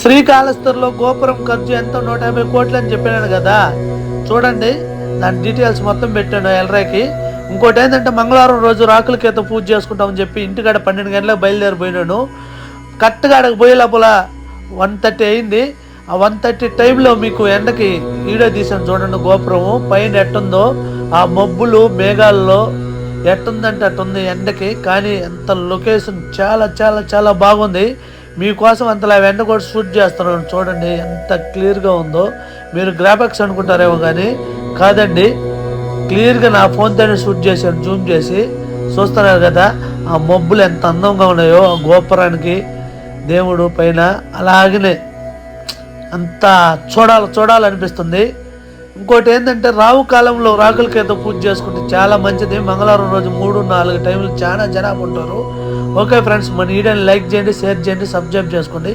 శ్రీకాళహస్తిలో గోపురం ఖర్చు ఎంత నూట యాభై కోట్లు అని చెప్పినాను కదా. చూడండి దాని డీటెయిల్స్ మొత్తం పెట్టాను ఎల్రాకి. ఇంకోటి ఏంటంటే మంగళవారం రోజు రాకులకేత పూజ చేసుకుంటామని చెప్పి ఇంటికాడ పన్నెండు గంటలకు బయలుదేరిపోయినాను. కరెక్ట్గా అక్కడికి పోయే లోపల వన్ థర్టీ అయింది. ఆ వన్ థర్టీ టైంలో మీకు ఎండకి వీడియో తీసాను చూడండి గోపురము. పైన ఎట్టుందో ఆ మబ్బులు మేఘాల్లో ఎట్టుందంటే అట్టుంది ఎండకి. కానీ ఎంత లొకేషన్ చాలా చాలా చాలా బాగుంది. మీకోసం అంతలా వెంట కూడా షూట్ చేస్తున్నాను. చూడండి ఎంత క్లియర్గా ఉందో. మీరు గ్రాఫిక్స్ అనుకుంటారేమో కానీ కాదండి. క్లియర్గా నా ఫోన్తోనే షూట్ చేశాను జూమ్ చేసి. చూస్తున్నారు కదా ఆ మబ్బులు ఎంత అందంగా ఉన్నాయో ఆ గోపురానికి దేవుడు పైన. అలాగనే అంత చూడాలి చూడాలనిపిస్తుంది. ఇంకోటి ఏంటంటే రావు కాలంలో రాకులకేదో పూజ చేసుకుంటే చాలా మంచిది. మంగళవారం రోజు మూడు నాలుగు టైంలు చాలా జనాభా ఉంటారు. ఓకే ఫ్రెండ్స్ మన వీడియోని లైక్ చేయండి షేర్ చేయండి సబ్స్క్రైబ్ చేసుకోండి.